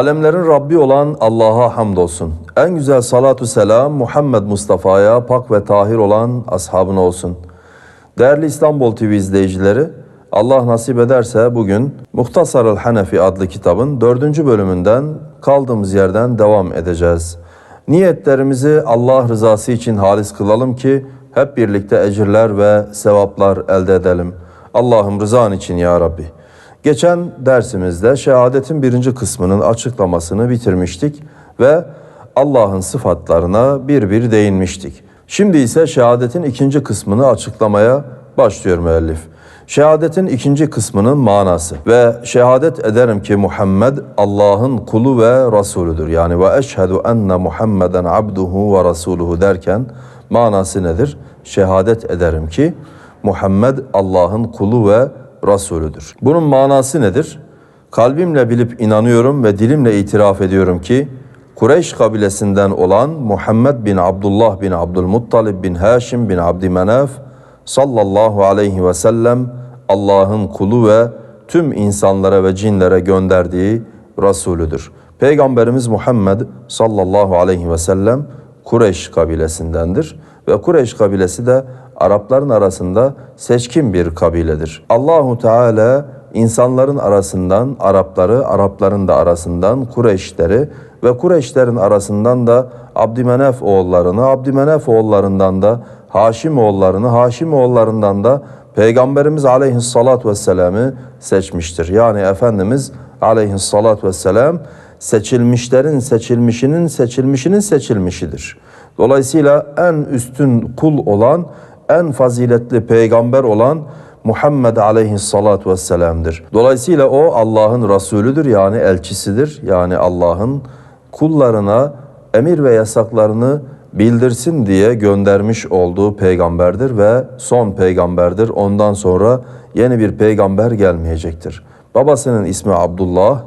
Alemlerin Rabbi olan Allah'a hamdolsun. En güzel salatu selam Muhammed Mustafa'ya pak ve tahir olan ashabına olsun. Değerli İstanbul TV izleyicileri, Allah nasip ederse bugün Muhtasarul Hanefi adlı kitabın dördüncü bölümünden kaldığımız yerden devam edeceğiz. Niyetlerimizi Allah rızası için halis kılalım ki hep birlikte ecirler ve sevaplar elde edelim. Allah'ım rızan için ya Rabbi. Geçen dersimizde şehadetin birinci kısmının açıklamasını bitirmiştik ve Allah'ın sıfatlarına bir bir değinmiştik. Şimdi ise şehadetin ikinci kısmını açıklamaya başlıyor müellif. Şehadetin ikinci kısmının manası ve şehadet ederim ki Muhammed Allah'ın kulu ve Resulüdür. Yani ve eşhedü enne Muhammeden abduhu ve rasuluhu derken manası nedir? Şehadet ederim ki Muhammed Allah'ın kulu ve Resulüdür. Bunun manası nedir? Kalbimle bilip inanıyorum ve dilimle itiraf ediyorum ki Kureyş kabilesinden olan Muhammed bin Abdullah bin Abdülmuttalib bin Haşim bin Abdümenaf sallallahu aleyhi ve sellem Allah'ın kulu ve tüm insanlara ve cinlere gönderdiği Resulüdür. Peygamberimiz Muhammed sallallahu aleyhi ve sellem Kureyş kabilesindendir ve Kureyş kabilesi de Arapların arasında seçkin bir kabiledir. Allahu Teala insanların arasından Arapları, Arapların da arasından Kureyşleri ve Kureyşlerin arasından da Abdümenef oğullarını, Abdümenef oğullarından da Haşim oğullarını, Haşim oğullarından da Peygamberimiz aleyhissalatü vesselam'ı seçmiştir. Yani Efendimiz aleyhissalatü vesselam seçilmişlerin seçilmişinin seçilmişinin seçilmişidir. Dolayısıyla en üstün kul olan, en faziletli peygamber olan Muhammed aleyhissalatu vesselam'dır. Dolayısıyla o Allah'ın Resulüdür yani elçisidir. Yani Allah'ın kullarına emir ve yasaklarını bildirsin diye göndermiş olduğu peygamberdir ve son peygamberdir. Ondan sonra yeni bir peygamber gelmeyecektir. Babasının ismi Abdullah,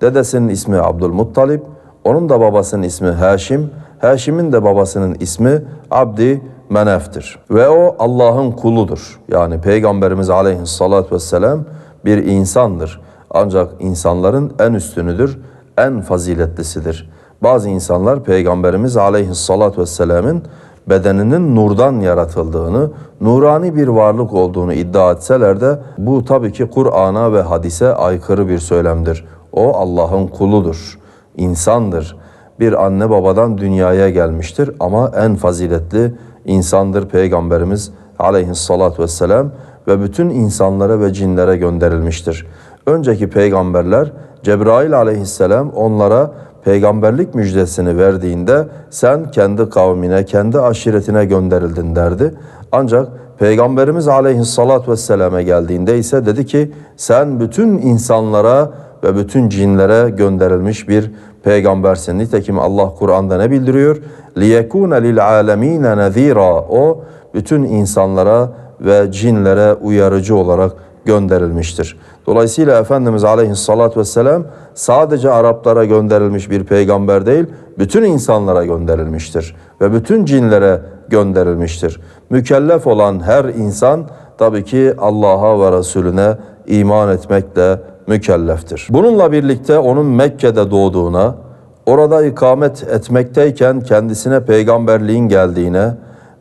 dedesinin ismi Abdülmuttalip, onun da babasının ismi Haşim, Haşim'in de babasının ismi Abdi Menef'tir. Ve o Allah'ın kuludur. Yani Peygamberimiz aleyhissalatü vesselam bir insandır. Ancak insanların en üstünüdür, en faziletlisidir. Bazı insanlar Peygamberimiz aleyhissalatü vesselamın bedeninin nurdan yaratıldığını, nurani bir varlık olduğunu iddia etseler de bu tabii ki Kur'an'a ve hadise aykırı bir söylemdir. O Allah'ın kuludur, insandır. Bir anne babadan dünyaya gelmiştir ama en faziletli insandır Peygamberimiz aleyhissalatü vesselam ve bütün insanlara ve cinlere gönderilmiştir. Önceki peygamberler Cebrail aleyhisselam onlara peygamberlik müjdesini verdiğinde sen kendi kavmine, kendi aşiretine gönderildin derdi. Ancak Peygamberimiz aleyhissalatü vesselame geldiğinde ise dedi ki sen bütün insanlara ve bütün cinlere gönderilmiş bir peygambersin. Nitekim Allah Kur'an'da ne bildiriyor? لِيَكُونَ لِلْعَالَم۪ينَ نَذ۪يرًا O bütün insanlara ve cinlere uyarıcı olarak gönderilmiştir. Dolayısıyla Efendimiz Aleyhisselatü Vesselam sadece Araplara gönderilmiş bir peygamber değil, bütün insanlara gönderilmiştir ve bütün cinlere gönderilmiştir. Mükellef olan her insan tabii ki Allah'a ve Resulüne iman etmekle mükelleftir. Bununla birlikte onun Mekke'de doğduğuna, orada ikamet etmekteyken kendisine peygamberliğin geldiğine,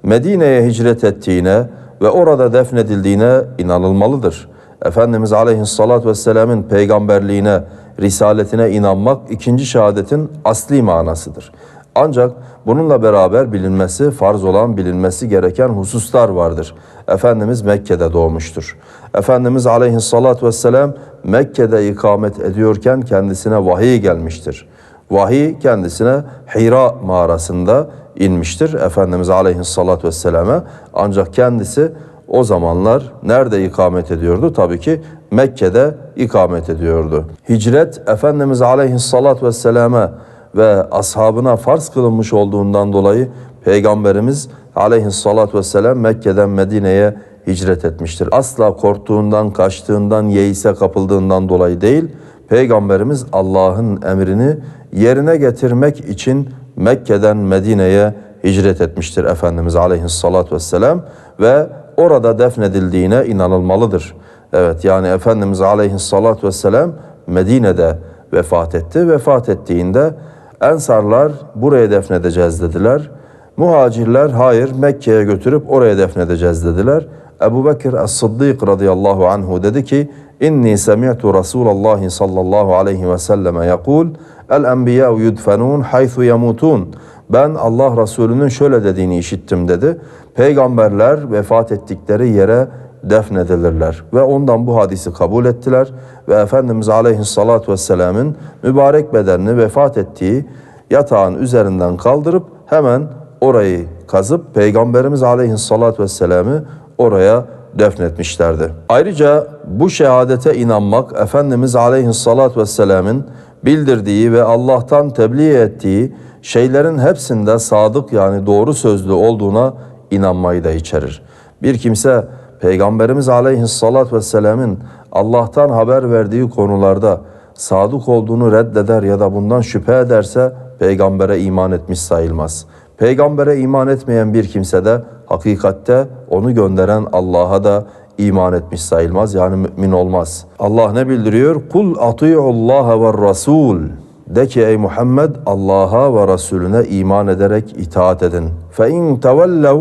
Medine'ye hicret ettiğine ve orada defnedildiğine inanılmalıdır. Efendimiz Aleyhisselatü Vesselam'ın peygamberliğine, risaletine inanmak ikinci şehadetin asli manasıdır. Ancak bununla beraber bilinmesi, farz olan bilinmesi gereken hususlar vardır. Efendimiz Mekke'de doğmuştur. Efendimiz Aleyhisselatü Vesselam Mekke'de ikamet ediyorken kendisine vahiy gelmiştir. Vahiy kendisine Hira mağarasında inmiştir Efendimiz Aleyhisselatü Vesselam'a. Ancak kendisi o zamanlar nerede ikamet ediyordu? Tabii ki Mekke'de ikamet ediyordu. Hicret Efendimiz Aleyhisselatü Vesselam'a ve ashabına farz kılınmış olduğundan dolayı Peygamberimiz Aleyhisselatü Vesselam Mekke'den Medine'ye hicret etmiştir. Asla korktuğundan, kaçtığından, yeise kapıldığından dolayı değil, Peygamberimiz Allah'ın emrini yerine getirmek için Mekke'den Medine'ye hicret etmiştir Efendimiz Aleyhisselatü Vesselam ve orada defnedildiğine inanılmalıdır. Evet yani Efendimiz Aleyhisselatü Vesselam Medine'de vefat etti. Vefat ettiğinde Ensarlar buraya defnedeceğiz dediler. Muhacirler hayır Mekke'ye götürüp oraya defnedeceğiz dediler. Ebu Bekir Es-Sıddık radıyallahu anhu dedi ki İnni semi'tu Resulallah sallallahu aleyhi ve selleme yakul El enbiya'u yudfenun haythu yamutun Ben Allah Resulü'nün şöyle dediğini işittim dedi. Peygamberler vefat ettikleri yere defnedilirler. Ve ondan bu hadisi kabul ettiler. Ve Efendimiz Aleyhisselatü Vesselam'ın mübarek bedenini vefat ettiği yatağın üzerinden kaldırıp hemen orayı kazıp Peygamberimiz Aleyhisselatü Vesselam'ı oraya defnetmişlerdi. Ayrıca bu şehadete inanmak Efendimiz Aleyhisselatü Vesselam'ın bildirdiği ve Allah'tan tebliğ ettiği şeylerin hepsinde sadık yani doğru sözlü olduğuna inanmayı da içerir. Bir kimse Peygamberimiz Aleyhisselatü Vesselam'ın Allah'tan haber verdiği konularda sadık olduğunu reddeder ya da bundan şüphe ederse peygambere iman etmiş sayılmaz. Peygambere iman etmeyen bir kimse de hakikatte onu gönderen Allah'a da iman etmiş sayılmaz yani mümin olmaz. Allah ne bildiriyor? Kul Allah ve Rasul. De ki ey Muhammed Allah'a ve Resulüne iman ederek itaat edin. Fe in tevellev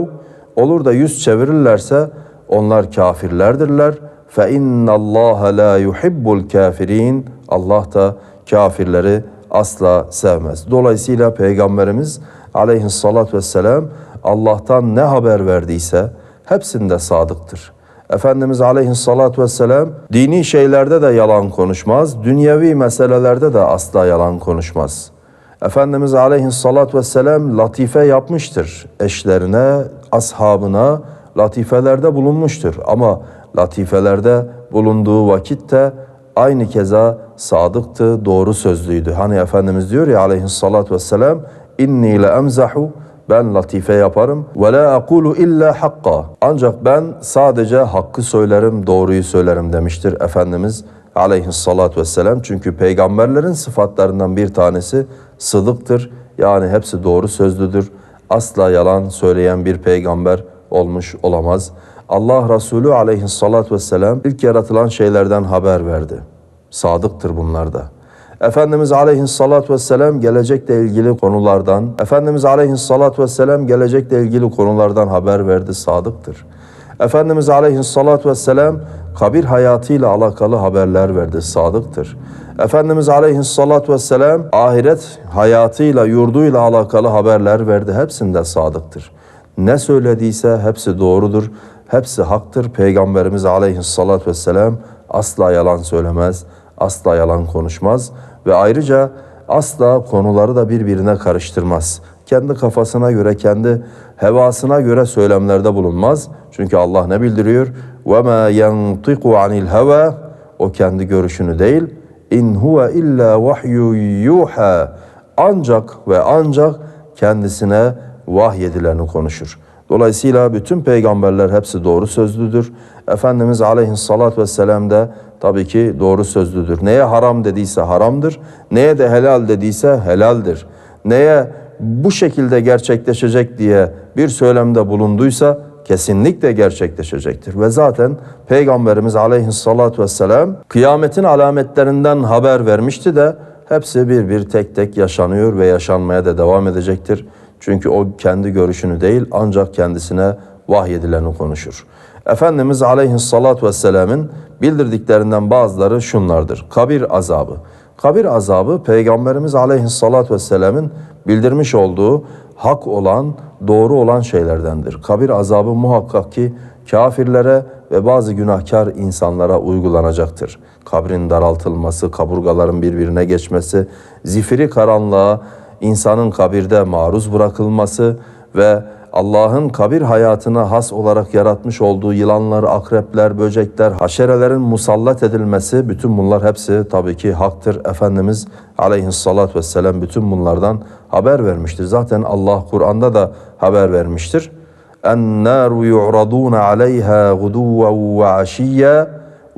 olur da yüz çevirirlerse onlar kafirlerdirler. Fe innallaha la yuhibbul kafirin. Allah da kafirleri asla sevmez. Dolayısıyla Peygamberimiz aleyhissalatü vesselam Allah'tan ne haber verdiyse hepsinde sadıktır. Efendimiz aleyhissalatü vesselam dini şeylerde de yalan konuşmaz, dünyevi meselelerde de asla yalan konuşmaz. Efendimiz aleyhissalatü vesselam latife yapmıştır. Eşlerine, ashabına latifelerde bulunmuştur. Ama latifelerde bulunduğu vakitte aynı keza sadıktı, doğru sözlüydü. Hani Efendimiz diyor ya aleyhissalatü vesselam inni le emzahu ben latife yaparım ve la aqulu illa hakka. Ancak ben sadece hakkı söylerim, doğruyu söylerim demiştir Efendimiz aleyhissalatü vesselam. Çünkü peygamberlerin sıfatlarından bir tanesi sıdıktır. Yani hepsi doğru sözlüdür. Asla yalan söyleyen bir peygamber olmuş olamaz. Allah Resulü aleyhissalatü vesselam ilk yaratılan şeylerden haber verdi. Sadıktır bunlarda. Efendimiz aleyhissalatü vesselam gelecekle ilgili konulardan, Efendimiz aleyhissalatü vesselam gelecekle ilgili konulardan haber verdi, sadıktır. Efendimiz aleyhissalatü vesselam kabir hayatıyla alakalı haberler verdi, sadıktır. Efendimiz aleyhissalatü vesselam ahiret hayatıyla, yurduyla alakalı haberler verdi, hepsinde sadıktır. Ne söylediyse hepsi doğrudur, hepsi haktır. Peygamberimiz aleyhissalatü vesselam asla yalan söylemez, asla yalan konuşmaz ve ayrıca asla konuları da birbirine karıştırmaz. Kendi kafasına göre, kendi hevasına göre söylemlerde bulunmaz. Çünkü Allah ne bildiriyor? وَمَا يَنْطِقُ عَنِ الْهَوَى O kendi görüşünü değil. اِنْ هُوَ اِلَّا وَحْيُ يُوحَى Ancak ve ancak kendisine vahyedileni konuşur. Dolayısıyla bütün peygamberler hepsi doğru sözlüdür. Efendimiz aleyhissalatü vesselam da tabii ki doğru sözlüdür. Neye haram dediyse haramdır, neye de helal dediyse helaldir. Neye bu şekilde gerçekleşecek diye bir söylemde bulunduysa kesinlikle gerçekleşecektir. Ve zaten Peygamberimiz aleyhissalatü vesselam kıyametin alametlerinden haber vermişti de hepsi bir bir tek tek yaşanıyor ve yaşanmaya da devam edecektir. Çünkü o kendi görüşünü değil ancak kendisine vahyedileni konuşur. Efendimiz aleyhissalatü vesselamın bildirdiklerinden bazıları şunlardır. Kabir azabı. Kabir azabı Peygamberimiz aleyhissalatü vesselamın bildirmiş olduğu hak olan, doğru olan şeylerdendir. Kabir azabı muhakkak ki kafirlere ve bazı günahkar insanlara uygulanacaktır. Kabrin daraltılması, kaburgaların birbirine geçmesi, zifiri karanlığa, insanın kabirde maruz bırakılması ve Allah'ın kabir hayatına has olarak yaratmış olduğu yılanlar, akrepler, böcekler, haşerelerin musallat edilmesi bütün bunlar hepsi tabii ki haktır. Efendimiz aleyhissalatü vesselam bütün bunlardan haber vermiştir. Zaten Allah Kur'an'da da haber vermiştir. اَنَّارُ يُعْرَضُونَ عَلَيْهَا غُدُوًّا وَعَشِيًّا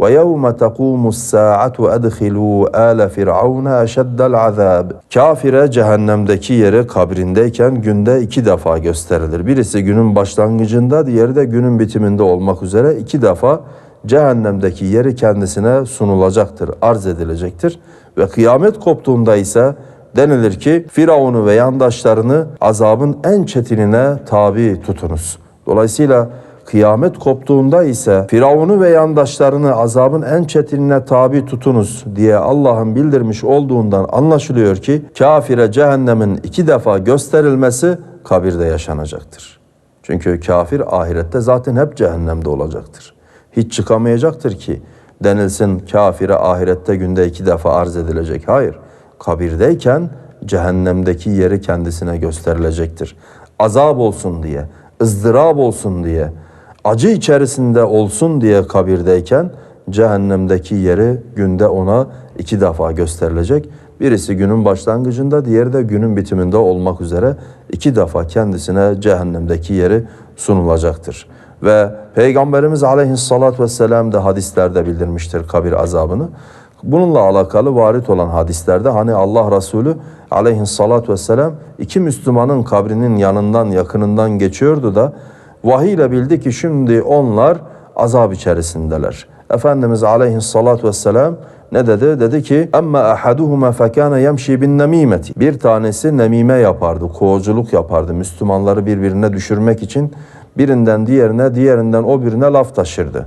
وَيَوْمَ تَقُومُ السَّاعَةُ اَدْخِلُوا آلَ فِرْعَوْنَ اَشَدَّ الْعَذَابِ Kafire cehennemdeki yeri kabrindeyken günde iki defa gösterilir. Birisi günün başlangıcında, diğeri de günün bitiminde olmak üzere iki defa cehennemdeki yeri kendisine sunulacaktır, arz edilecektir. Ve kıyamet koptuğunda ise denilir ki Firavun'u ve yandaşlarını azabın en çetinine tabi tutunuz. Dolayısıyla kıyamet koptuğunda ise Firavun'u ve yandaşlarını azabın en çetinine tabi tutunuz diye Allah'ın bildirmiş olduğundan anlaşılıyor ki kafire cehennemin iki defa gösterilmesi kabirde yaşanacaktır. Çünkü kafir ahirette zaten hep cehennemde olacaktır. Hiç çıkamayacaktır ki denilsin kafire ahirette günde iki defa arz edilecek. Hayır, kabirdeyken cehennemdeki yeri kendisine gösterilecektir. Azap olsun diye, ızdırap olsun diye, acı içerisinde olsun diye kabirdeyken cehennemdeki yeri günde ona iki defa gösterilecek. Birisi günün başlangıcında, diğeri de günün bitiminde olmak üzere iki defa kendisine cehennemdeki yeri sunulacaktır. Ve Peygamberimiz aleyhissalatü vesselam da hadislerde bildirmiştir kabir azabını. Bununla alakalı varit olan hadislerde hani Allah Resulü aleyhissalatü vesselam iki Müslümanın kabrinin yanından yakınından geçiyordu da vahiy ile bildi ki şimdi onlar azap içerisindeler. Efendimiz aleyhissalatü vesselam ne dedi? Dedi ki emme ahaduhuma fekâne yemşi bin nemimeti. Bir tanesi nemime yapardı, kovuculuk yapardı. Müslümanları birbirine düşürmek için birinden diğerine, diğerinden o birine laf taşırdı.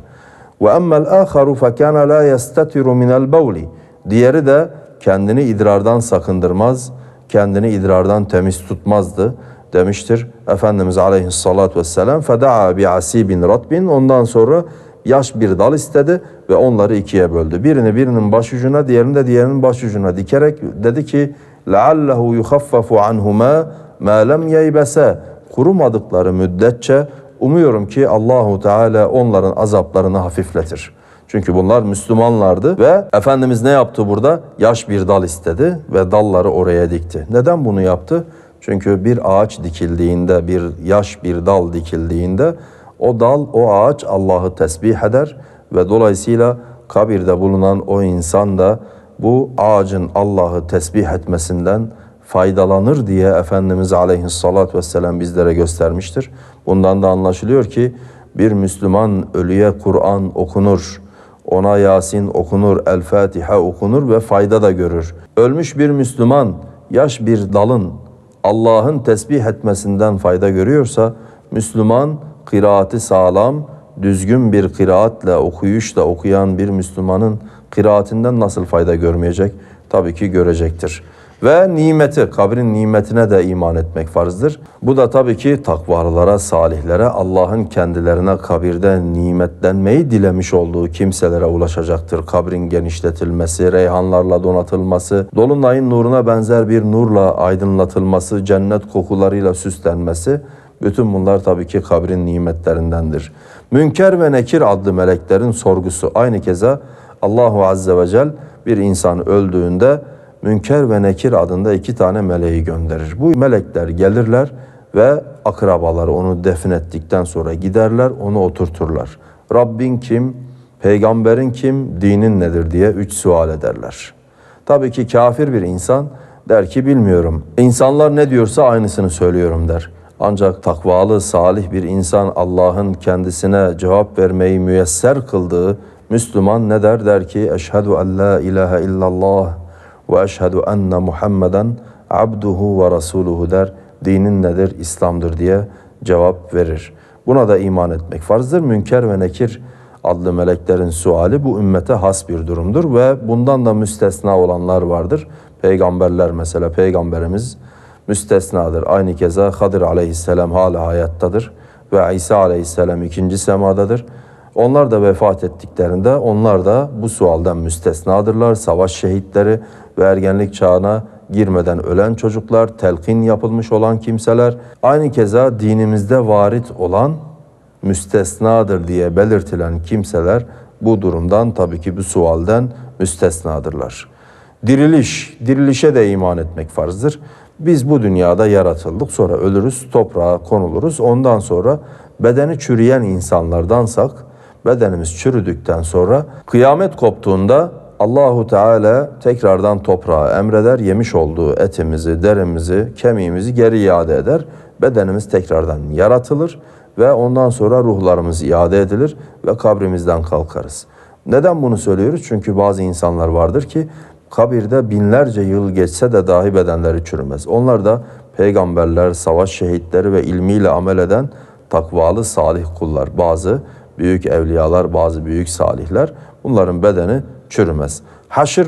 Ve emmel aharu fekâne la yestetiru minel bevli. Diğeri de kendini idrardan sakındırmaz, kendini idrardan temiz tutmazdı demiştir. Efendimiz aleyhissalatü vesselam feda'a bi asibin ratbin ondan sonra yaş bir dal istedi ve onları ikiye böldü. Birini birinin başucuna, diğerini de diğerinin başucuna dikerek dedi ki لَعَلَّهُ يُخَفَّفُ عَنْهُمَا مَا لَمْ يَيْبَسَ Kurumadıkları müddetçe umuyorum ki Allahu Teala onların azaplarını hafifletir. Çünkü bunlar Müslümanlardı ve Efendimiz ne yaptı burada? Yaş bir dal istedi ve dalları oraya dikti. Neden bunu yaptı? Çünkü bir ağaç dikildiğinde, bir yaş bir dal dikildiğinde o dal, o ağaç Allah'ı tesbih eder ve dolayısıyla kabirde bulunan o insan da bu ağacın Allah'ı tesbih etmesinden faydalanır diye Efendimiz Aleyhisselatü Vesselam bizlere göstermiştir. Bundan da anlaşılıyor ki bir Müslüman ölüye Kur'an okunur, ona Yasin okunur, El Fatiha okunur ve fayda da görür. Ölmüş bir Müslüman yaş bir dalın Allah'ın tesbih etmesinden fayda görüyorsa Müslüman kıraati sağlam, düzgün bir kıraatle, okuyuşla okuyan bir Müslümanın kıraatinden nasıl fayda görmeyecek? Tabii ki görecektir. Ve nimeti, kabrin nimetine de iman etmek farzdır. Bu da tabii ki takvalılara, salihlere, Allah'ın kendilerine kabirde nimetlenmeyi dilemiş olduğu kimselere ulaşacaktır. Kabrin genişletilmesi, reyhanlarla donatılması, dolunayın nuruna benzer bir nurla aydınlatılması, cennet kokularıyla süslenmesi, bütün bunlar tabii ki kabrin nimetlerindendir. Münker ve Nekir adlı meleklerin sorgusu aynı keza Allahu Azze ve Celle bir insan öldüğünde Münker ve Nekir adında iki tane meleği gönderir. Bu melekler gelirler ve akrabaları onu defin ettikten sonra giderler onu oturturlar. Rabbin kim, peygamberin kim, dinin nedir diye üç sual ederler. Tabii ki kafir bir insan der ki bilmiyorum. İnsanlar ne diyorsa aynısını söylüyorum der. Ancak takvalı, salih bir insan Allah'ın kendisine cevap vermeyi müyesser kıldığı Müslüman ne der? Der ki eşhedü en la ilahe illallah ve eşhedü enne Muhammeden abduhu ve rasuluhu der. Dinin nedir? İslam'dır diye cevap verir. Buna da iman etmek farzdır. Münker ve Nekir adlı meleklerin suali bu ümmete has bir durumdur ve bundan da müstesna olanlar vardır. Peygamberler mesela peygamberimiz müstesnadır. Aynı keza Hadir aleyhisselam hala hayattadır ve İsa aleyhisselam ikinci semadadır. Onlar da vefat ettiklerinde onlar da bu sualden müstesnadırlar. Savaş şehitleri ve ergenlik çağına girmeden ölen çocuklar, telkin yapılmış olan kimseler, aynı keza dinimizde varit olan müstesnadır diye belirtilen kimseler bu durumdan tabii ki bu sualden müstesnadırlar. Diriliş, dirilişe de iman etmek farzdır. Biz bu dünyada yaratıldık, sonra ölürüz, toprağa konuluruz. Ondan sonra bedeni çürüyen insanlardansak, bedenimiz çürüdükten sonra kıyamet koptuğunda Allahu Teala tekrardan toprağa emreder, yemiş olduğu etimizi, derimizi, kemiğimizi geri iade eder. Bedenimiz tekrardan yaratılır ve ondan sonra ruhlarımız iade edilir ve kabrimizden kalkarız. Neden bunu söylüyoruz? Çünkü bazı insanlar vardır ki kabirde binlerce yıl geçse de dahi bedenleri çürümez. Onlar da peygamberler, savaş şehitleri ve ilmiyle amel eden takvalı salih kullar. Bazı büyük evliyalar, bazı büyük salihler bunların bedeni çürümez. Haşır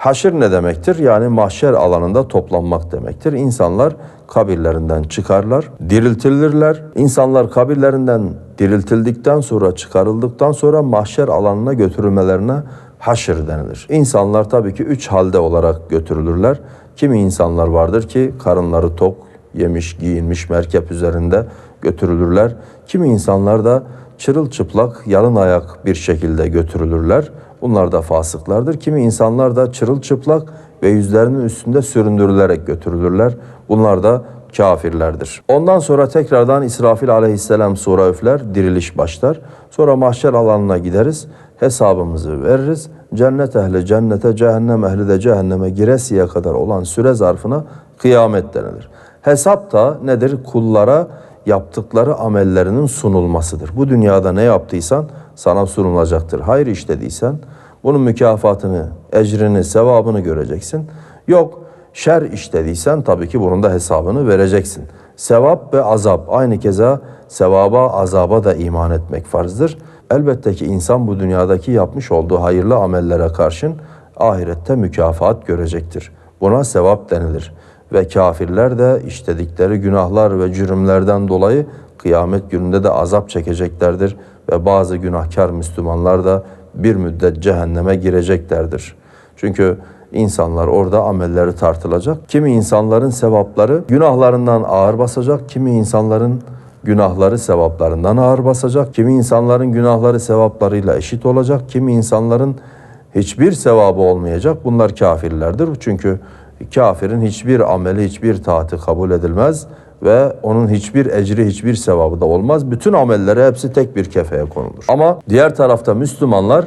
Haşır ne demektir? Yani mahşer alanında toplanmak demektir. İnsanlar kabirlerinden çıkarlar, diriltilirler. İnsanlar kabirlerinden diriltildikten sonra, çıkarıldıktan sonra mahşer alanına götürülmelerine haşır denilir. İnsanlar tabii ki üç halde olarak götürülürler. Kimi insanlar vardır ki karınları tok, yemiş, giyinmiş merkep üzerinde götürülürler. Kimi insanlar da çırılçıplak, yalın ayak bir şekilde götürülürler. Bunlar da fasıklardır. Kimi insanlar da çırılçıplak ve yüzlerinin üstünde süründürülerek götürülürler. Bunlar da kafirlerdir. Ondan sonra tekrardan İsrafil aleyhisselam sura üfler, diriliş başlar. Sonra mahşer alanına gideriz, hesabımızı veririz. Cennet ehli cennete, cehennem ehli de cehenneme giresiye kadar olan süre zarfına kıyamet denilir. Hesap da nedir? Kullara yaptıkları amellerinin sunulmasıdır. Bu dünyada ne yaptıysan sana sunulacaktır. Hayır işlediysen bunun mükafatını, ecrini, sevabını göreceksin. Yok şer işlediysen tabii ki bunun da hesabını vereceksin. Sevap ve azap aynı keza sevaba, azaba da iman etmek farzdır. Elbette ki insan bu dünyadaki yapmış olduğu hayırlı amellere karşın ahirette mükafat görecektir. Buna sevap denilir ve kafirler de işledikleri günahlar ve cürümlerden dolayı kıyamet gününde de azap çekeceklerdir ve bazı günahkar Müslümanlar da bir müddet cehenneme gireceklerdir. Çünkü insanlar orada amelleri tartılacak. Kimi insanların sevapları günahlarından ağır basacak, kimi insanların günahları sevaplarından ağır basacak, kimi insanların günahları sevaplarıyla eşit olacak, kimi insanların hiçbir sevabı olmayacak. Bunlar kafirlerdir. Çünkü kafirin hiçbir ameli, hiçbir taati kabul edilmez ve onun hiçbir ecri, hiçbir sevabı da olmaz. Bütün amelleri hepsi tek bir kefeye konulur. Ama diğer tarafta Müslümanlar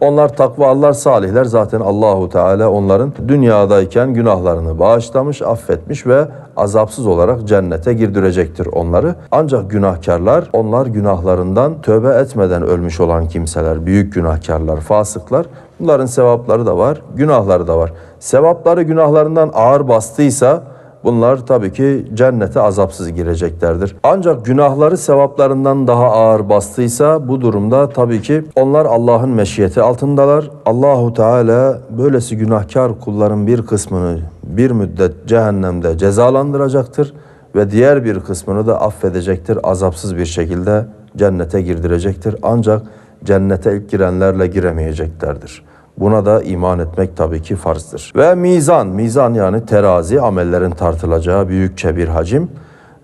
onlar takvalılar, salihler zaten Allahu Teala onların dünyadayken günahlarını bağışlamış, affetmiş ve azapsız olarak cennete girdirecektir onları. Ancak günahkarlar, onlar günahlarından tövbe etmeden ölmüş olan kimseler, büyük günahkarlar, fasıklar. Bunların sevapları da var, günahları da var. Sevapları günahlarından ağır bastıysa Bunlar tabii ki cennete azapsız gireceklerdir. Ancak günahları sevaplarından daha ağır bastıysa bu durumda tabii ki onlar Allah'ın meşiyeti altındalar. Allahu Teala böylesi günahkar kulların bir kısmını bir müddet cehennemde cezalandıracaktır ve diğer bir kısmını da affedecektir. Azapsız bir şekilde cennete girdirecektir. Ancak cennete ilk girenlerle giremeyeceklerdir. Buna da iman etmek tabii ki farzdır. Ve mizan, mizan yani terazi, amellerin tartılacağı büyükçe bir hacim.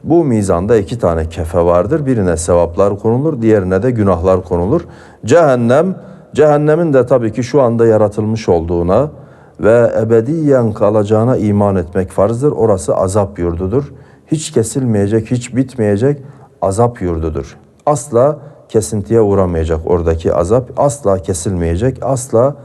Bu mizanda iki tane kefe vardır. Birine sevaplar konulur, diğerine de günahlar konulur. Cehennem, cehennemin de tabii ki şu anda yaratılmış olduğuna ve ebediyen kalacağına iman etmek farzdır. Orası azap yurdudur. Hiç kesilmeyecek, hiç bitmeyecek azap yurdudur. Asla kesintiye uğramayacak oradaki azap. Asla kesilmeyecek, asla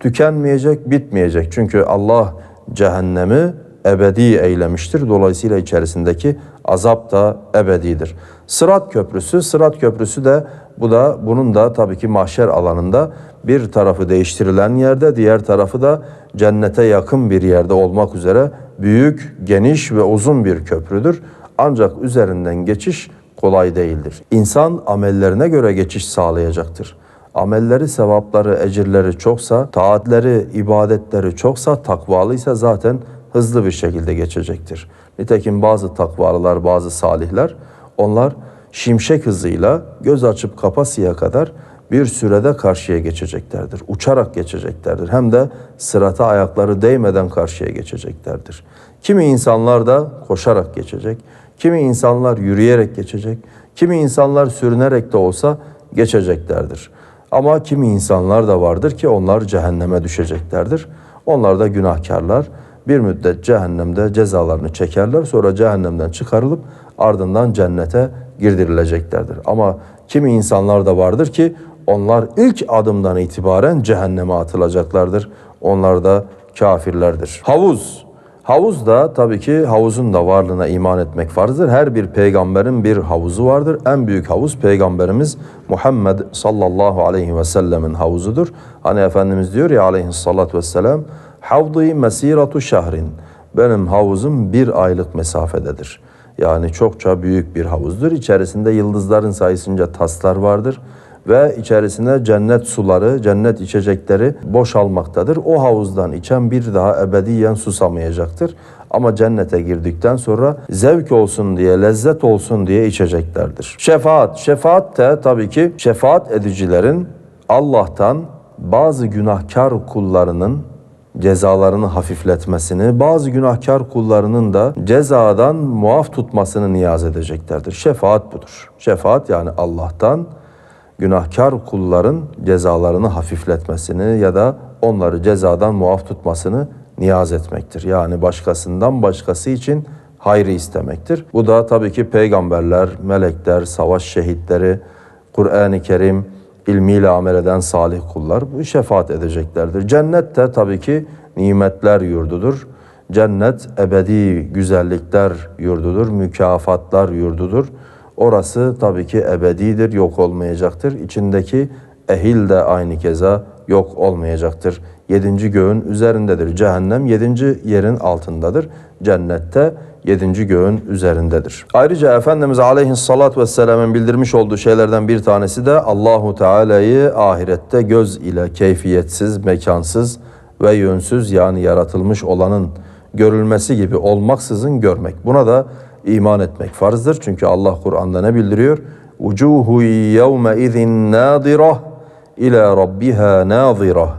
tükenmeyecek, bitmeyecek. Çünkü Allah cehennemi ebedi eylemiştir. Dolayısıyla içerisindeki azap da ebedidir. Sırat köprüsü, Sırat köprüsü de bu da bunun da tabii ki mahşer alanında bir tarafı değiştirilen yerde, diğer tarafı da cennete yakın bir yerde olmak üzere büyük, geniş ve uzun bir köprüdür. Ancak üzerinden geçiş kolay değildir. İnsan amellerine göre geçiş sağlayacaktır amelleri, sevapları, ecirleri çoksa, taatleri, ibadetleri çoksa, takvalıysa zaten hızlı bir şekilde geçecektir. Nitekim bazı takvalılar, bazı salihler, onlar şimşek hızıyla göz açıp kapasıya kadar bir sürede karşıya geçeceklerdir. Uçarak geçeceklerdir. Hem de sırata ayakları değmeden karşıya geçeceklerdir. Kimi insanlar da koşarak geçecek, kimi insanlar yürüyerek geçecek, kimi insanlar sürünerek de olsa geçeceklerdir. Ama kimi insanlar da vardır ki onlar cehenneme düşeceklerdir. Onlar da günahkarlar. Bir müddet cehennemde cezalarını çekerler. Sonra cehennemden çıkarılıp ardından cennete girdirileceklerdir. Ama kimi insanlar da vardır ki onlar ilk adımdan itibaren cehenneme atılacaklardır. Onlar da kafirlerdir. Havuz Havuz da tabii ki havuzun da varlığına iman etmek farzdır. Her bir peygamberin bir havuzu vardır. En büyük havuz peygamberimiz Muhammed sallallahu aleyhi ve sellemin havuzudur. Hani Efendimiz diyor ya aleyhissalatü vesselam Havdi mesiratu şehrin. Benim havuzum bir aylık mesafededir. Yani çokça büyük bir havuzdur. İçerisinde yıldızların sayısınca taslar vardır ve içerisine cennet suları, cennet içecekleri boşalmaktadır. O havuzdan içen bir daha ebediyen susamayacaktır. Ama cennete girdikten sonra zevk olsun diye, lezzet olsun diye içeceklerdir. Şefaat, şefaat de tabii ki şefaat edicilerin Allah'tan bazı günahkar kullarının cezalarını hafifletmesini, bazı günahkar kullarının da cezadan muaf tutmasını niyaz edeceklerdir. Şefaat budur. Şefaat yani Allah'tan günahkar kulların cezalarını hafifletmesini ya da onları cezadan muaf tutmasını niyaz etmektir. Yani başkasından başkası için hayrı istemektir. Bu da tabii ki peygamberler, melekler, savaş şehitleri, Kur'an-ı Kerim, ilmiyle amel eden salih kullar bu şefaat edeceklerdir. Cennet de tabii ki nimetler yurdudur. Cennet ebedi güzellikler yurdudur, mükafatlar yurdudur. Orası tabii ki ebedidir, yok olmayacaktır. İçindeki ehil de aynı keza yok olmayacaktır. Yedinci göğün üzerindedir. Cehennem yedinci yerin altındadır. Cennette yedinci göğün üzerindedir. Ayrıca Efendimiz Aleyhisselatü Vesselam'ın bildirmiş olduğu şeylerden bir tanesi de Allahu Teala'yı ahirette göz ile keyfiyetsiz, mekansız ve yönsüz yani yaratılmış olanın görülmesi gibi olmaksızın görmek. Buna da iman etmek farzdır. Çünkü Allah Kur'an'da ne bildiriyor? Vucuhu yevme izin nadirah ila rabbiha nazirah.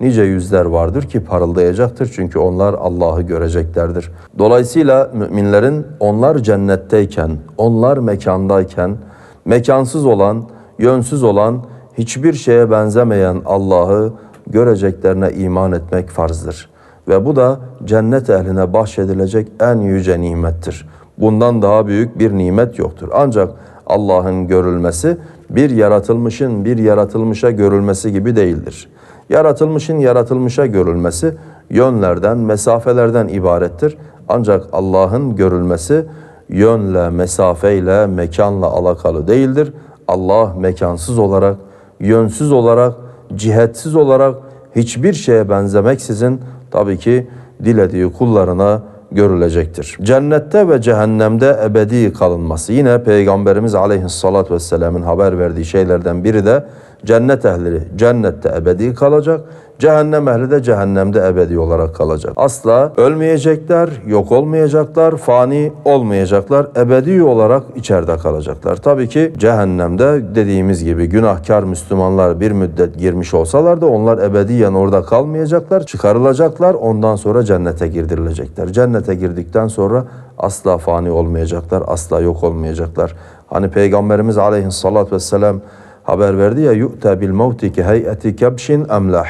Nice yüzler vardır ki parıldayacaktır çünkü onlar Allah'ı göreceklerdir. Dolayısıyla müminlerin onlar cennetteyken, onlar mekandayken, mekansız olan, yönsüz olan, hiçbir şeye benzemeyen Allah'ı göreceklerine iman etmek farzdır. Ve bu da cennet ehline bahşedilecek en yüce nimettir. Bundan daha büyük bir nimet yoktur. Ancak Allah'ın görülmesi bir yaratılmışın bir yaratılmışa görülmesi gibi değildir. Yaratılmışın yaratılmışa görülmesi yönlerden, mesafelerden ibarettir. Ancak Allah'ın görülmesi yönle, mesafeyle, mekanla alakalı değildir. Allah mekansız olarak, yönsüz olarak, cihetsiz olarak hiçbir şeye benzemeksizin tabii ki dilediği kullarına görülecektir. Cennette ve cehennemde ebedi kalınması. Yine Peygamberimiz Aleyhisselatü Vesselam'ın haber verdiği şeylerden biri de cennet ehli cennette ebedi kalacak, cehennem ehli de cehennemde ebedi olarak kalacak. Asla ölmeyecekler, yok olmayacaklar, fani olmayacaklar, ebedi olarak içeride kalacaklar. Tabii ki cehennemde dediğimiz gibi günahkar Müslümanlar bir müddet girmiş olsalar da onlar ebediyen orada kalmayacaklar, çıkarılacaklar, ondan sonra cennete girdirilecekler. Cennete girdikten sonra asla fani olmayacaklar, asla yok olmayacaklar. Hani Peygamberimiz aleyhissalatü vesselam haber verdi ya yu'ta bil mevti ki heyeti kebşin emlah.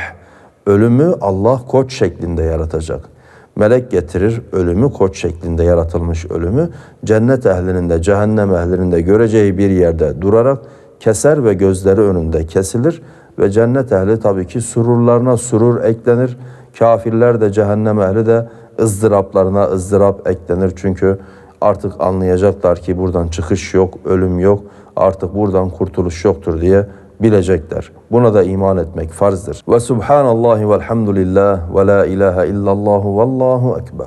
Ölümü Allah koç şeklinde yaratacak. Melek getirir ölümü koç şeklinde yaratılmış ölümü cennet ehlinin de cehennem ehlinin de göreceği bir yerde durarak keser ve gözleri önünde kesilir ve cennet ehli tabii ki sururlarına surur eklenir. Kafirler de cehennem ehli de ızdıraplarına ızdırap eklenir. Çünkü artık anlayacaklar ki buradan çıkış yok, ölüm yok, artık buradan kurtuluş yoktur diye bilecekler. Buna da iman etmek farzdır. Ve subhanallahi velhamdülillah ve la ilahe illallah vallahu ekber.